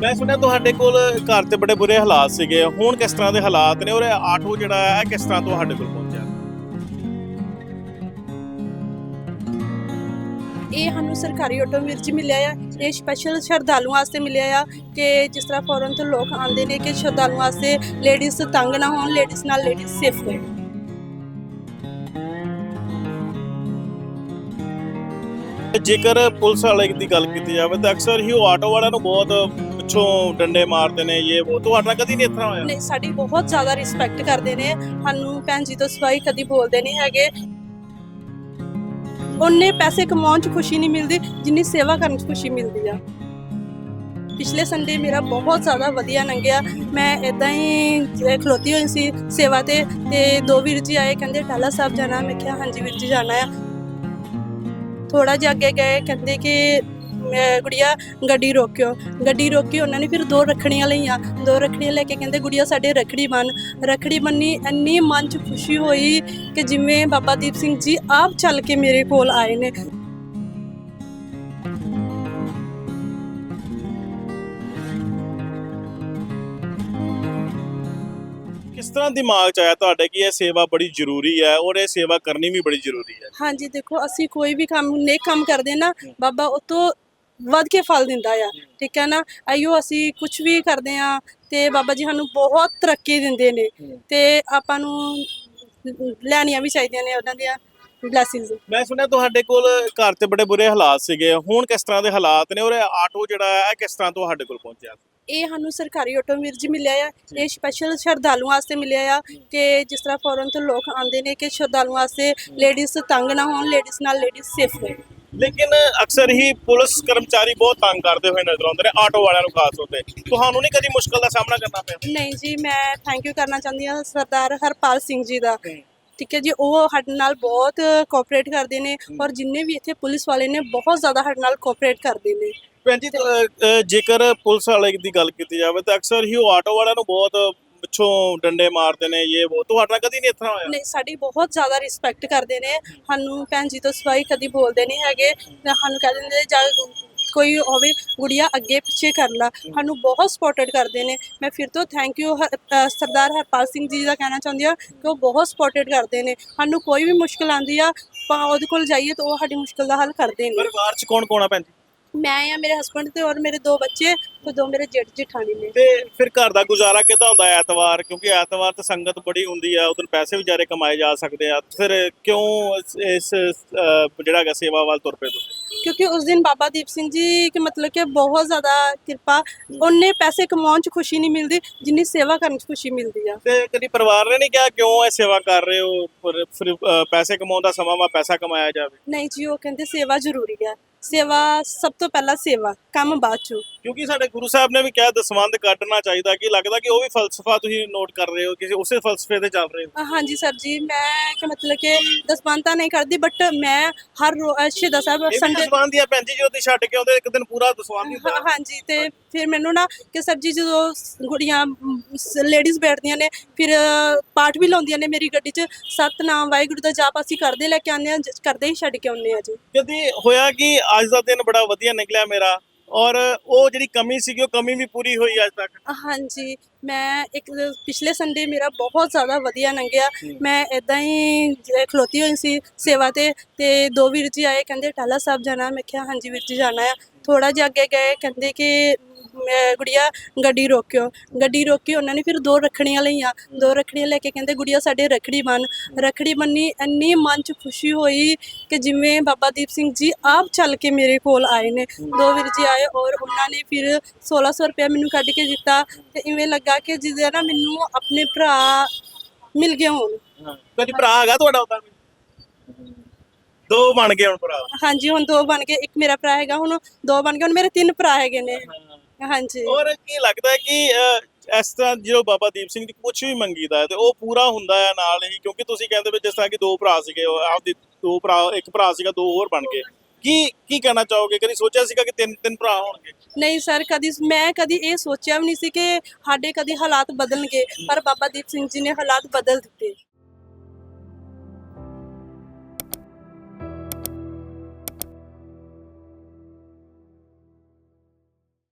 ਮੈਂ ਸੁਣਿਆ ਤੁਹਾਡੇ ਕੋਲ ਘਰ ਤੇ ਬੜੇ ਬੁਰੇ ਹਾਲਾਤ ਸੀਗੇ। ਹੁਣ ਕਿਸ ਤਰ੍ਹਾਂ ਦੇ ਹਾਲਾਤ ਨੇ? ਔਰ ਇਹ ਆਟੋ ਜਿਹੜਾ ਹੈ ਕਿਸ ਤਰ੍ਹਾਂ ਤੁਹਾਡੇ ਕੋਲ ਪਹੁੰਚਿਆ? ਇਹ ਸਾਨੂੰ ਸਰਕਾਰੀ ਆਟੋ ਵਿੱਚ ਮਿਲਿਆ ਆ। ਇਹ ਸਪੈਸ਼ਲ ਸ਼ਰਧਾਲੂਆਂ ਵਾਸਤੇ ਮਿਲਿਆ ਆ ਕਿ ਜਿਸ ਤਰ੍ਹਾਂ ਫੋਰਨ ਤੋਂ ਲੋਕ ਆਉਂਦੇ ਨੇ ਕਿ ਸ਼ਰਧਾਲੂਆਂ ਵਾਸਤੇ ਲੇਡੀਜ਼ ਤੰਗ ਨਾ ਹੋਣ ਲੇਡੀਜ਼ ਨਾਲ ਲੇਡੀਜ਼ ਸੇਫ ਹੋਣ ਜੇਕਰ ਪੁਲਿਸ ਵਾਲੇ ਦੀ ਗੱਲ ਕੀਤੀ ਜਾਵੇ ਤਾਂ ਅਕਸਰ ਹੀ ਉਹ ਆਟੋ ਵਾਲਿਆਂ ਨੂੰ ਬਹੁਤ ਪਿੱਛੋਂ ਡੰਡੇ ਮਾਰਦੇ ਨੇ, ਇਹ ਉਹ ਤੁਹਾਡੇ ਕਦੀ ਨਹੀਂ ਇਸ ਹੋਇਆ? ਨਹੀਂ, ਸਾਡੀ ਬਹੁਤ ਜ਼ਿਆਦਾ ਰਿਸਪੈਕਟ ਕਰਦੇ ਨੇ। ਸਾਨੂੰ ਭੈਣ ਜੀ ਤੋਂ ਸਿਵਾਈ ਕਦੀ ਬੋਲਦੇ ਨਹੀਂ ਹੈਗੇ। ਉਹਨੇ ਪੈਸੇ ਕਮਾਉਣ 'ਚ ਖੁਸ਼ੀ ਨਹੀਂ ਮਿਲਦੀ, ਜਿੰਨੀ ਸੇਵਾ ਕਰਨ 'ਚ ਖੁਸ਼ੀ ਮਿਲਦੀ ਆ। ਪਿਛਲੇ ਸੰਡੇ ਮੇਰਾ ਬਹੁਤ ਜ਼ਿਆਦਾ ਵਧੀਆ ਲੰਘਿਆ। ਮੈਂ ਇਦਾਂ ਹੀ ਖਲੋਤੀ ਹੋਈ ਸੀ ਸੇਵਾ ਤੇ ਤੇ ਦੋ ਵੀਰ ਜੀ ਆਏ, ਕਹਿੰਦੇ ਟਾਲਾ ਸਾਹਿਬ ਜਾਣਾ। ਮੈਂ ਕਿਹਾ, ਹਾਂਜੀ ਵੀਰ ਜੀ ਜਾਣਾ ਆ। ਥੋੜਾ ਜਿਹਾ ਅੱਗੇ ਗਏ, ਕਹਿੰਦੇ ਕਿ ਮੈਂ ਗੁੜੀਆ ਗੱਡੀ ਰੋਕਿਓ। ਗੱਡੀ ਰੋਕੀ ਉਹਨਾਂ ਨੇ ਫਿਰ ਦੋ ਰੱਖੜੀਆਂ ਲਈਆਂ। ਦੋ ਰੱਖੜੀਆਂ ਲੈ ਕੇ ਕਹਿੰਦੇ ਗੁੜੀਆ ਸਾਡੇ ਰੱਖੜੀ ਬੰਨ। ਰੱਖੜੀ ਬੰਨੀ ਇੰਨੀ ਮਨ 'ਚ ਖੁਸ਼ੀ ਹੋਈ ਕਿ ਜਿਵੇਂ ਬਾਬਾ ਦੀਪ ਸਿੰਘ ਜੀ ਆਪ ਚੱਲ ਕੇ ਮੇਰੇ ਕੋਲ ਆਏ ਨੇ। ਕਿਸ ਤਰ੍ਹਾਂ ਦਿਮਾਗ 'ਚ ਆਇਆ ਤੁਹਾਡੇ ਕਿ ਇਹ ਸੇਵਾ ਬੜੀ ਜ਼ਰੂਰੀ ਹੈ ਔਰ ਇਹ ਸੇਵਾ ਕਰਨੀ ਵੀ ਬੜੀ ਜ਼ਰੂਰੀ ਹੈ? ਹਾਂਜੀ ਦੇਖੋ ਅਸੀਂ ਕੋਈ ਵੀ ਕੰਮ ਨੇਕ ਕੰਮ ਕਰਦੇ ਨਾ ਬਾਬਾ ਉਹ ਤੋਂ ਵੱਧ ਕੇ ਫਲ ਦਿੰਦਾ ਆ ਠੀਕ ਹੈ ਨਾ? ਆਈਓ ਅਸੀਂ ਕੁਝ ਵੀ ਕਰਦੇ ਆ ਤੇ ਬਾਬਾ ਜੀ ਸਾਨੂੰ ਬਹੁਤ ਤਰੱਕੀ ਦਿੰਦੇ ਨੇ ਤੇ ਆਪਾਂ ਨੂੰ ਲੈਣੀਆਂ ਵੀ ਚਾਹੀਦੀਆਂ ਨੇ ਉਹਨਾਂ ਦੀਆਂ ਬਲੇਸਿੰਗਸ ਮੈਂ ਸੁਣਿਆ ਤੁਹਾਡੇ ਕੋਲ ਘਰ ਤੇ ਬੜੇ ਬੁਰੇ ਹਾਲਾਤ ਸੀਗੇ ਹੁਣ ਕਿਸ ਤਰ੍ਹਾਂ ਦੇ ਹਾਲਾਤ ਨੇ ਔਰ ਇਹ ਆਟੋ ਜਿਹੜਾ ਹੈ ਕਿਸ ਤਰ੍ਹਾਂ ਤੁਹਾਡੇ ਕੋਲ ਪਹੁੰਚਿਆ? ਇਹ ਸਾਨੂੰ ਸਰਕਾਰੀ ਆਟੋ ਵੀਰ ਜੀ ਮਿਲਿਆ ਆ ਇਹ ਸਪੈਸ਼ਲ ਸ਼ਰਧਾਲੂਆਂ ਵਾਸਤੇ ਮਿਲਿਆ ਆ ਕਿ ਜਿਸ ਤਰ੍ਹਾਂ ਫੋਰਨ ਤੋਂ ਲੋਕ ਆਉਂਦੇ ਨੇ ਕਿ ਸ਼ਰਧਾਲੂਆਂ ਵਾਸਤੇ ਲੇਡੀਜ਼ ਤੰਗ ਨਾ ਹੋਣ ਲੇਡੀਜ਼ ਨਾਲ ਲੇਡੀਜ਼ ਸੇਫ ਹੋਣ ਲੇਕਿਨ ਅਕਸਰ ਹੀ ਪੁਲਿਸ ਕਰਮਚਾਰੀ ਬਹੁਤ ਤੰਗ ਕਰਦੇ ਹੋਏ ਨਜ਼ਰ ਆਉਂਦੇ ਨੇ ਆਟੋ ਵਾਲਿਆਂ ਨੂੰ ਖਾਸ ਤੌਰ ਤੇ। ਤੁਹਾਨੂੰ ਨਹੀਂ ਕਦੀ ਮੁਸ਼ਕਲ ਦਾ ਸਾਹਮਣਾ ਕਰਨਾ ਪਿਆ? ਨਹੀਂ ਜੀ ਮੈਂ ਥੈਂਕ ਯੂ ਕਰਨਾ ਚਾਹੁੰਦੀ ਹਾਂ ਸਰਦਾਰ ਹਰਪਾਲ ਸਿੰਘ ਜੀ ਦਾ। ਠੀਕ ਹੈ ਜੀ ਉਹ ਸਾਡੇ ਨਾਲ ਬਹੁਤ ਕੋਆਪਰੇਟ ਕਰਦੇ ਨੇ ਔਰ ਜਿੰਨੇ ਵੀ ਇੱਥੇ ਪੁਲਿਸ ਵਾਲੇ ਨੇ ਬਹੁਤ ਜ਼ਿਆਦਾ ਸਾਡੇ ਨਾਲ ਕੋਆਪਰੇਟ ਕਰਦੇ ਨੇ। ਭੈਣ ਜੀ ਅ, ਅ, ਜੇਕਰ ਪੁਲਿਸ ਵਾਲੇ ਦੀ ਗੱਲ ਕੀਤੀ ਜਾਵੇ ਤਾਂ ਅਕਸਰ ਹੀ ਉਹ ਆਟੋ ਵਾਲਿਆਂ ਨੂੰ ਬਹੁਤ ਪਿੱਛੋਂ ਡੰਡੇ ਮਾਰਦੇ ਨੇ ਇਹ ਉਹ ਤੁਹਾਡੇ ਕਦੀ ਨਹੀਂ ਤਰ੍ਹਾਂ ਹੋਇਆ ਨਹੀਂ ਸਾਡੀ ਬਹੁਤ ਜ਼ਿਆਦਾ ਰਿਸਪੈਕਟ ਕਰਦੇ ਨੇ। ਸਾਨੂੰ ਭੈਣ ਜੀ ਤੋਂ ਸਿਵਾਈ ਕਦੀ ਬੋਲਦੇ ਨਹੀਂ ਹੈਗੇ। ਸਾਨੂੰ ਕਹਿ ਦਿੰਦੇ ਜਾਂ ਕੋਈ ਹੋਵੇ ਗੁੜੀਆ ਅੱਗੇ ਪਿੱਛੇ ਕਰ ਲਾ। ਸਾਨੂੰ ਬਹੁਤ ਸਪੋਰਟਡ ਕਰਦੇ ਨੇ। ਮੈਂ ਫਿਰ ਤੋਂ ਥੈਂਕ ਯੂ ਸਰਦਾਰ ਹਰਪਾਲ ਸਿੰਘ ਜੀ ਦਾ ਕਹਿਣਾ ਚਾਹੁੰਦੀ ਆ ਕਿ ਉਹ ਬਹੁਤ ਸਪੋਰਟਡ ਕਰਦੇ ਨੇ। ਸਾਨੂੰ ਕੋਈ ਵੀ ਮੁਸ਼ਕਲ ਆਉਂਦੀ ਆ ਆਪਾਂ ਉਹਦੇ ਕੋਲ ਜਾਈਏ ਤਾਂ ਉਹ ਸਾਡੀ ਮੁਸ਼ਕਲ ਦਾ ਹੱਲ ਕਰਦੇ ਨੇ। ਪਰਿਵਾਰ 'ਚ ਕੌਣ ਕੌਣ ਆ ਭੈਣ ਜੀ? ਮੈਂ ਆ ਮੇਰੇ ਹਸਬੰਡ ਤੇ ਔਰ ਮੇਰੇ ਦੋ ਬੱਚੇ। ਤੇ ਦੋ ਮੇਰੇ ਜੇਠ ਜਠਾਣੀ ਨੇ। ਤੇ ਫਿਰ ਘਰ ਦਾ ਗੁਜ਼ਾਰਾ ਕਿੱਦਾਂ ਹੁੰਦਾ ਐਤਵਾਰ? ਕਿਉਂਕਿ ਐਤਵਾਰ ਤੇ ਸੰਗਤ ਬੜੀ ਹੁੰਦੀ ਆ ਉਦੋਂ ਪੈਸੇ ਵੀ ਜਾਰੇ ਕਮਾਏ ਜਾ ਸਕਦੇ ਆ। ਫਿਰ ਕਿਉਂ ਇਸ- ਜਿਹੜਾ ਹੈਗਾ ਸੇਵਾ ਵੱਲ ਤੁਰ ਪਏ ਤੁਸੀਂ? ਕਿਉਂਕਿ ਉਸ ਦਿਨ ਬਾਬਾ ਦੀਪ ਸਿੰਘ ਜੀ ਕਿ ਮਤਲਬ ਕਿ ਬਹੁਤ ਜ਼ਿਆਦਾ ਕਿਰਪਾ ਉਹਨੇ ਪੈਸੇ ਕਮਾਉਣ 'ਚ ਖੁਸ਼ੀ ਨਹੀਂ ਮਿਲਦੀ ਜਿੰਨੀ ਸੇਵਾ ਕਰਨ 'ਚ ਖੁਸ਼ੀ ਮਿਲਦੀ ਆ। ਤੇ ਕਦੀ ਪਰਿਵਾਰ ਨੇ ਨਹੀਂ ਕਿਹਾ ਕਿਉਂ ਇਹ ਸੇਵਾ ਕਰ ਰਹੇ ਹੋ? ਪਰ ਫਿਰ ਪੈਸੇ ਕਮਾਉਣ ਦਾ ਸਮਾਂ ਵਾ ਪੈਸਾ ਕਮਾਇਆ ਜਾਵੇ। ਨਹੀਂ ਜੀ ਉਹ ਕਹਿੰਦੇ ਸੇਵਾ ਜ਼ਰੂਰੀ ਹੈ ਸੇਵਾ ਸਭ ਤੋਂ ਪਹਿਲਾਂ ਸੇਵਾ ਕੰਮ ਬਾਅਦ 'ਚੋਂ। ਕਿਉਂਕਿ ਸਾਡੇ ਗੁਰੂ ਸਾਹਿਬ ਨੇ ਵੀ ਕਿਹਾ ਦਸਵੰਦ ਕੱਢਣਾ ਚਾਹੀਦਾ ਕਿ ਲੱਗਦਾ ਕਿ ਉਹ ਵੀ ਫਲਸਫਾ ਤੁਸੀਂ ਨੋਟ ਕਰ ਰਹੇ ਹੋ ਕਿਸੇ ਉਸੇ ਫਲਸਫੇ ਤੇ ਚੱਲ ਰਹੇ ਹੋ। ਹਾਂਜੀ ਸਰ ਜੀ ਮੈਂ ਕਿ ਮਤਲਬ ਕਿ ਦਸਵੰਤਾ ਨਹੀਂ ਕਰਦੀ ਬਟ ਮੈਂ ਹਰ ਸ਼ਹੀਦਾਂ ਸਾਹਿਬ ਸੰਡੇ ਦਸਵੰਦ ਦੀ ਆ ਭੈਣ ਜੀ ਜਦੋਂ ਤੁਸੀਂ ਛੱਡ ਕੇ ਆਉਂਦੇ ਇੱਕ ਦਿਨ ਪੂਰਾ ਦਸਵੰਦ ਹੀ ਹਾਂਜੀ ਤੇ ਫਿਰ ਮੈਨੂੰ ਨਾ ਕਿ ਸਰ ਜੀ ਜਦੋਂ ਗੁੜੀਆਂ ਲੇਡੀਜ਼ ਬੈਠਦੀਆਂ ਨੇ ਫਿਰ ਪਾਠ ਵੀ ਲਾਉਂਦੀਆਂ ਨੇ ਮੇਰੀ ਗੱਡੀ 'ਚ ਸਤਨਾਮ ਵਾਹਿਗੁਰੂ ਦਾ ਜਾਪ ਅਸੀਂ ਕਰਦੇ ਲੈ ਕੇ ਆਉਂਦੇ ਆ ਕਰਦੇ ਹੀ ਛੱਡ ਕੇ ਆਉਂਦੇ ਆ ਜੀ। ਕਦੀ ਹੋਇਆ ਕਿ ਅੱਜ ਦਾ ਦਿਨ ਬੜਾ ਵਧੀਆ ਨਿਕਲਿਆ ਮੇਰਾ? ਔਰ ਉਹ ਜਿਹੜੀ ਕਮੀ ਸੀਗੀ, ਉਹ ਕਮੀ ਵੀ ਪੂਰੀ ਹੋਈ ਅੱਜ ਤੱਕ। ਹਾਂਜੀ, ਮੈਂ ਇੱਕ ਪਿਛਲੇ ਸੰਡੇ ਮੇਰਾ ਬਹੁਤ ਜ਼ਿਆਦਾ ਵਧੀਆ ਲੰਘਿਆ। ਮੈਂ ਇਦਾਂ ਹੀ ਖਲੋਤੀ ਹੋਈ ਸੀ ਸੇਵਾ ਤੇ ਤੇ ਦੋ ਵੀਰ ਜੀ ਆਏ, ਕਹਿੰਦੇ, ਟਾਲਾ ਸਾਹਿਬ ਜਾਣਾ। ਮੈਂ ਕਿਹਾ, ਹਾਂਜੀ ਵੀਰ ਜੀ, ਜਾਣਾ ਆ। ਥੋੜਾ ਜਿਹਾ ਅੱਗੇ ਗਏ, ਕਹਿੰਦੇ ਕਿ ਮੈਂ ਗੁੜੀਆ ਗੱਡੀ ਰੋਕਿਓ। ਗੱਡੀ ਰੋਕੀ ਉਹਨਾਂ ਨੇ ਫਿਰ ਦੋ ਰੱਖੜੀਆਂ ਲਈਆਂ। ਦੋ ਰੱਖੜੀਆਂ ਲੈ ਕੇ ਕਹਿੰਦੇ ਗੁੜੀਆ ਸਾਡੇ ਰੱਖੜੀ ਬੰਨ। ਰੱਖੜੀ ਬੰਨੀ ਇੰਨੀ ਮਨ 'ਚ ਖੁਸ਼ੀ ਹੋਈ ਕਿ ਜਿਵੇਂ ਬਾਬਾ ਦੀਪ ਸਿੰਘ ਜੀ ਆਪ ਚੱਲ ਕੇ ਮੇਰੇ ਕੋਲ ਆਏ ਨੇ। ਦੋ ਵੀਰ ਜੀ ਆਏ ਔਰ ਉਹਨਾਂ ਨੇ ਫਿਰ 1600 ਰੁਪਏ ਮੈਨੂੰ ਕੱਢ ਕੇ ਦਿੱਤਾ ਤੇ ਇਵੇਂ ਲੱਗਾ ਕਿ ਜਿਹਦੇ ਨਾ ਮੈਨੂੰ ਆਪਣੇ ਭਰਾ ਮਿਲ ਗਏ ਹੋਣ। ਕਦੀ ਭਰਾ ਹੈਗਾ ਤੁਹਾਡਾ ਉਹਦਾ ਦੋ ਬਣ ਗਏ ਹੁਣ ਭਰਾ। ਹਾਂਜੀ ਹੁਣ ਦੋ ਬਣ ਗਏ। ਇੱਕ ਮੇਰਾ ਭਰਾ ਹੈਗਾ ਹੁਣ ਦੋ ਬਣ ਗਏ ਹੁਣ ਮੇਰੇ ਤਿੰਨ ਭਰਾ ਹੈਗੇ ਨੇ। ਹਾਂਜੀ। ਔਰ ਕੀ ਲੱਗਦਾ ਹੈ ਕਿ ਇਸ ਤਰ੍ਹਾਂ ਜਦੋਂ ਬਾਬਾ ਦੀਪ ਸਿੰਘ ਜੀ ਕੁਝ ਵੀ ਮੰਗੀਦਾ ਹੈ ਤੇ ਉਹ ਪੂਰਾ ਹੁੰਦਾ ਹੈ ਨਾਲ ਹੀ ਕਿਉਂਕਿ ਤੁਸੀਂ ਕਹਿੰਦੇ ਵੀ ਜਿਸ ਤਰ੍ਹਾਂ ਕਿ ਦੋ ਭਰਾ ਸੀਗੇ ਉਹ ਆਪਦੀ ਦੋ ਭਰਾ ਇੱਕ ਭਰਾ ਸੀਗਾ ਦੋ ਹੋਰ ਬਣ ਗਏ। ਕੀ ਕੀ ਕਹਿਣਾ ਚਾਹੋਗੇ? ਕਦੀ ਸੋਚਿਆ ਸੀਗਾ ਕਿ ਤਿੰਨ ਤਿੰਨ ਭਰਾ ਹੋਣਗੇ? ਨਹੀਂ ਸਰ ਕਦੀ ਮੈਂ ਕਦੀ ਇਹ ਸੋਚਿਆ ਵੀ ਨਹੀਂ ਸੀ ਕਿ ਸਾਡੇ ਕਦੀ ਹਾਲਾਤ ਬਦਲਣਗੇ ਪਰ ਬਾਬਾ ਦੀਪ ਸਿੰਘ ਜੀ ਨੇ ਹਾਲਾਤ ਬਦਲ ਦਿੱਤੇ।